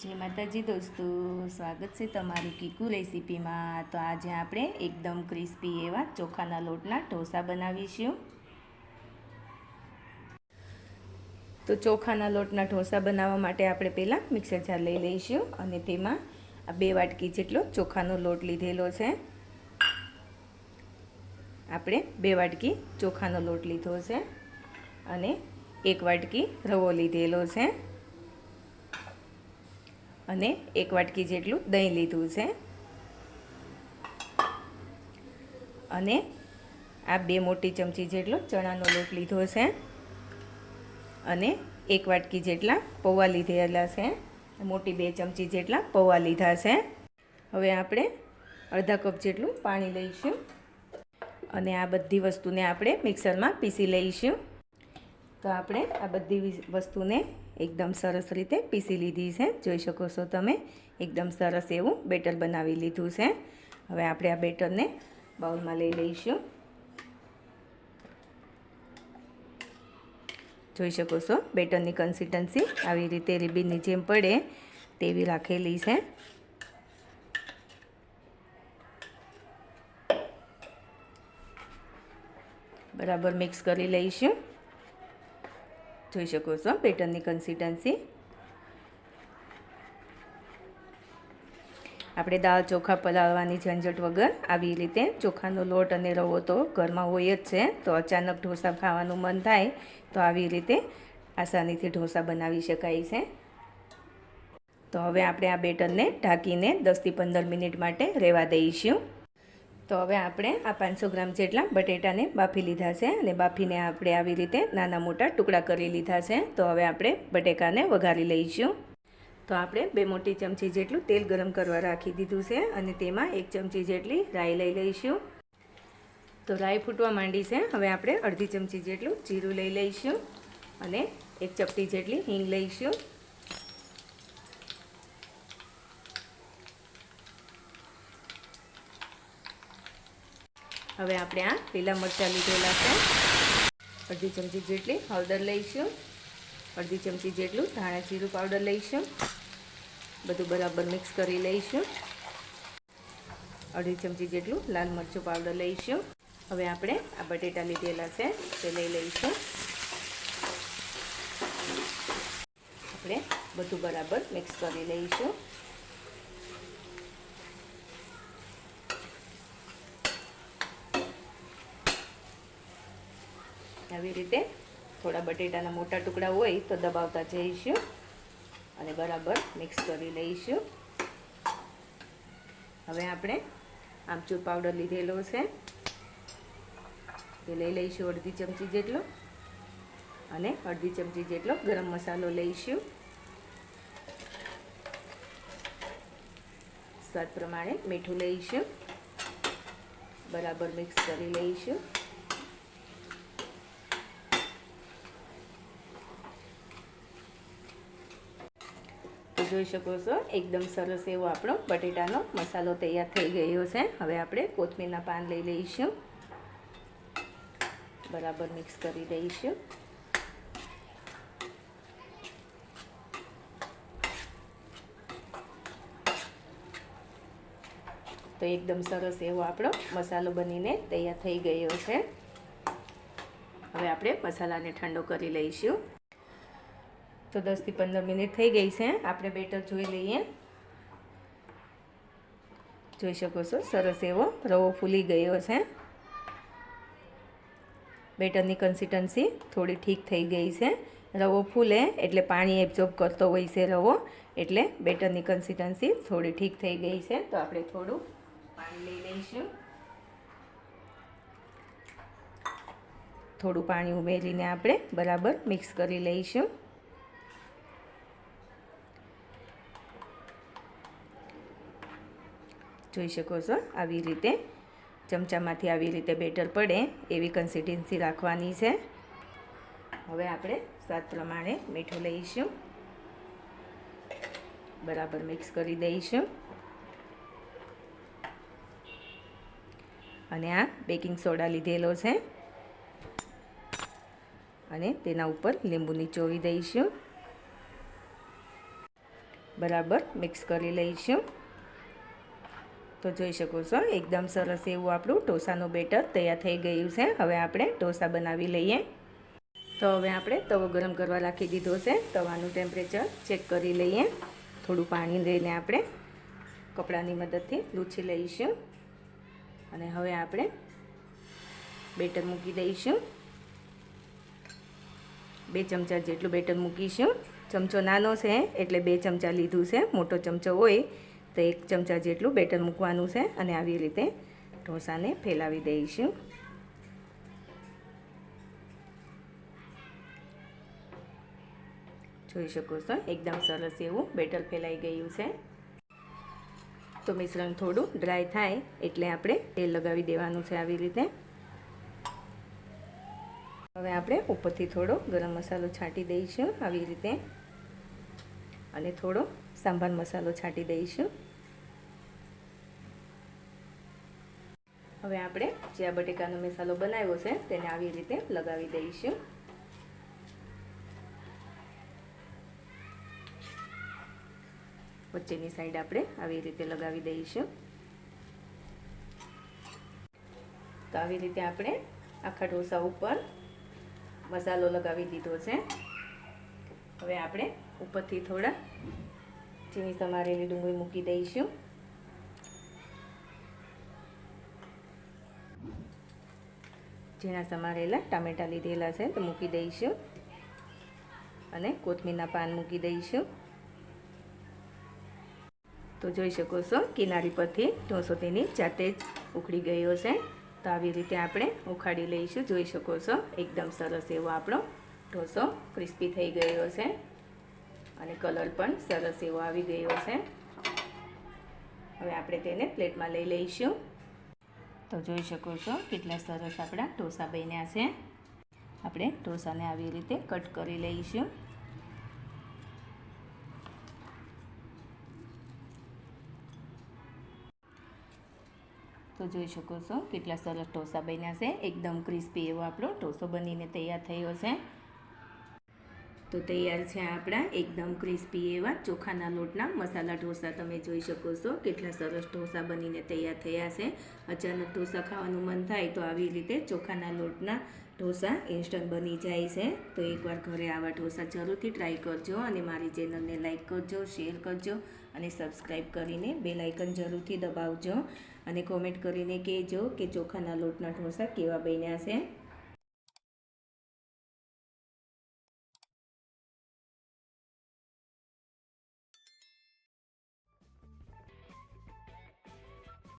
જય માતાજી દોસ્તો, સ્વાગત છે તમારું કીકુ રેસીપીમાં. તો આજે આપણે એકદમ ક્રિસ્પી એવા ચોખાના લોટના ઢોસા બનાવીશું. તો ચોખાના લોટના ઢોસા બનાવવા માટે આપણે પહેલાં મિક્સર જાર લઈ લઈશું અને તેમાં આ બે વાટકી જેટલો ચોખાનો લોટ લીધેલો છે. આપણે બે વાટકી ચોખાનો લોટ લીધો છે અને એક વાટકી રવો લીધેલો છે. અને એક વાટકી જેટલું દહીં લીધું છે. અને આ બે મોટી ચમચી જેટલો ચણાનો લોટ લીધો છે. અને એક વાટકી જેટલા પૌવા લીધેલા છે. મોટી બે ચમચી જેટલા પૌવા લીધા છે. હવે આપણે અડધા કપ જેટલું પાણી લઈશું. અને આ બધી વસ્તુને આપણે મિક્સરમાં પીસી લઈશું. તો આપણે આ બધી વસ્તુને એકદમ સરસ રીતે પીસી લીધી છે. જોઈ શકો છો તમે. એકદમ સરસ એવું બેટર બનાવી લીધું છે. હવે આપણે આ બેટરને બાઉલમાં લઈ લઈશું. જોઈ શકો છો બેટરની કન્સિસ્ટન્સી આવી રીતે રીબીનની જેમ પડે તેવી રાખેલી છે. બરાબર મિક્સ કરી લઈશું. જોઈ શકો છો પેટર્નની કન્સિસ્ટન્સી આપણે દાળ ચોખા પલાળવાની ઝંઝટ વગર આવી રીતે ચોખાનો લોટ અને રવો તો ઘરમાં હોય જ છે. તો અચાનક ઢોસા ખાવાનું મન થાય તો આવી રીતે આસાનીથી ઢોસા બનાવી શકાય છે. તો હવે આપણે આ બેટરને ઢાંકીને દસથી પંદર મિનિટ માટે રહેવા દઈશું. તો હવે આપણે આ પાંચસો ગ્રામ જેટલા બટેટાને બાફી લીધા છે અને બાફીને આપણે આવી રીતે નાના મોટા ટુકડા કરી લીધા છે. તો હવે આપણે બટેકાને વઘારી લઈશું. તો આપણે બે મોટી ચમચી જેટલું તેલ ગરમ કરવા રાખી દીધું છે અને તેમાં એક ચમચી જેટલી રાઈ લઈ લઈશું. તો રાઈ ફૂટવા માંડી છે. હવે આપણે અડધી ચમચી જેટલું જીરું લઈ લઈશું અને એક ચપટી જેટલી હિંગ લઈશું. હવે આપણે આ લીલા મરચાં લીધેલા છે. અડધી ચમચી જેટલી હળદર લઈશું. અડધી ચમચી જેટલું ધાણા જીરું પાવડર લઈશું. બધું બરાબર મિક્સ કરી લઈશું. અડધી ચમચી જેટલું લાલ મરચું પાવડર લઈશું. હવે આપણે આ બટેટા લીધેલા છે તે લઈ લઈશું. આપણે બધું બરાબર મિક્સ કરી લઈશું. આવી રીતે થોડા બટેટાના મોટા ટુકડા હોય તો દબાવતા જઈશું અને બરાબર મિક્સ કરી લઈશું. હવે આપણે આમચૂર પાવડર લીધેલો છે. એ લઈ લઈશું અડધી ચમચી જેટલો અને અડધી ચમચી જેટલો ગરમ મસાલો લઈશું. સ્વાદ પ્રમાણે મીઠું લઈશું. બરાબર મિક્સ કરી લઈશું. જોઈ શકો છો, એકદમ સરસ એવો આપણો બટેટાનો મસાલો તૈયાર થઈ ગયો છે. હવે આપણે કોથમીરના પાન લઈ લઈશું. બરાબર મિક્સ કરી દઈશું. તો એકદમ સરસ એવો આપણો મસાલો બનીને તૈયાર થઈ ગયો છે. હવે આપણે મસાલાને ઠંડો કરી લઈશું. તો દસથી પંદર મિનિટ થઈ ગઈ છે. આપણે બેટર જોઈ લઈએ. જોઈ શકો છો, સરસ એવો રવો ફૂલી ગયો છે. બેટરની કન્સિસ્ટન્સી થોડી ઠીક થઈ ગઈ છે. રવો ફૂલે એટલે પાણી એબ્ઝોર્બ કરતો હોય છે રવો, એટલે બેટરની કન્સિસ્ટન્સી થોડી ઠીક થઈ ગઈ છે. તો આપણે થોડું પાણી લઈ લઈશું. થોડું પાણી ઉમેરીને આપણે બરાબર મિક્સ કરી લઈશું. જોઈ શકો છો. આવી રીતે ચમચામાંથી આવી રીતે બેટર પડે એવી કન્સિસ્ટન્સી રાખવાની છે. હવે આપણે સ્વાદ પ્રમાણે મીઠું લઈશું. બરાબર મિક્સ કરી દઈશું. અને આ બેકિંગ સોડા લીધેલો છે. અને તેના ઉપર લીંબુ નીચોવી દઈશું. બરાબર મિક્સ કરી લઈશું. તો જોઈ શકો છો, એકદમ સરસ એવું આપણું ઢોસાનું બેટર તૈયાર થઈ ગયું છે. હવે આપણે ઢોસા બનાવી લઈએ. તો હવે આપણે તવો ગરમ કરવા રાખી દીધો છે. તવાનું ટેમ્પરેચર ચેક કરી લઈએ. થોડું પાણી લઈને આપણે કપડાની મદદથી લૂછી લઈશું. અને હવે આપણે બેટર મૂકી દઈશું. બે ચમચા જેટલું બેટર મૂકીશું. ચમચો નાનો છે, એટલે બે ચમચા લીધું છે. મોટો ચમચો હોય તો એક ચમચા જેટલું બેટર મૂકવાનું છે અને આવી રીતે ઢોસાને ફેલાવી દઈશું. જોઈ શકો છો, એકદમ સરસ એવું બેટર ફેલાઈ ગયું છે. તો મિશ્રણ થોડું ડ્રાય થાય એટલે આપણે તેલ લગાવી દેવાનું છે આવી રીતે. હવે આપણે ઉપરથી થોડો ગરમ મસાલો છાંટી દઈશું આવી રીતે. અને થોડો સાંભાર મસાલો છાંટી દઈશું. હવે આપણે જે આ બટેકાનો મસાલો બનાવ્યો છે, તેને આવી રીતે લગાવી દઈશું. વચ્ચેની સાઈડ આપણે આવી રીતે લગાવી દઈશું. તો આવી રીતે આપણે આખા ઢોસા ઉપર મસાલો લગાવી દીધો છે. હવે આપણે ઉપરથી થોડા ચીની સમારેલી ડુંગળી મૂકી દઈશું. ઝીણા સમારેલા ટામેટાં લીધેલા છે તો મૂકી દઈશું. અને કોથમીરના પાન મૂકી દઈશું. તો જોઈ શકો છો, કિનારી પરથી ઢોસો તેની જાતે જ ઉખડી ગયો છે. તો આવી રીતે આપણે ઉખાડી લઈશું. જોઈ શકો છો, એકદમ સરસ એવો આપણો ઢોસો ક્રિસ્પી થઈ ગયો છે. અને કલર પણ સરસ એવો આવી ગયો છે. હવે આપણે તેને પ્લેટમાં લઈ લઈશું. તો જોઈ શકો છો કેટલા સરસ આપણા ઢોસા બન્યા છે. આપણે ઢોસાને આવી રીતે કટ કરી લઈશું. તો જોઈ શકો છો કેટલા સરસ ઢોસા બન્યા છે. એકદમ ક્રિસ્પી એવો આપણો ઢોસો બનીને તૈયાર થયો છે. તો તૈયાર છે આપણા એકદમ ક્રિસ્પી એવા ચોખાના લોટના મસાલા ઢોસા. તમે જોઈ શકો છો કેટલા સરસ ઢોસા બનીને તૈયાર થયા છે. અચાનક ઢોસા ખાવાનું મન થાય તો આવી રીતે ચોખાના લોટના ઢોસા ઇન્સ્ટન્ટ બની જાય છે. તો એકવાર ઘરે આવા ઢોસા જરૂરથી ટ્રાય કરજો અને મારી ચેનલને લાઇક કરજો શેર કરજો અને સબસ્ક્રાઈબ કરીને બેલ આઇકન જરૂરથી દબાવજો અને કોમેન્ટ કરીને કહેજો કે ચોખાના લોટના ઢોસા કેવા બન્યા છે.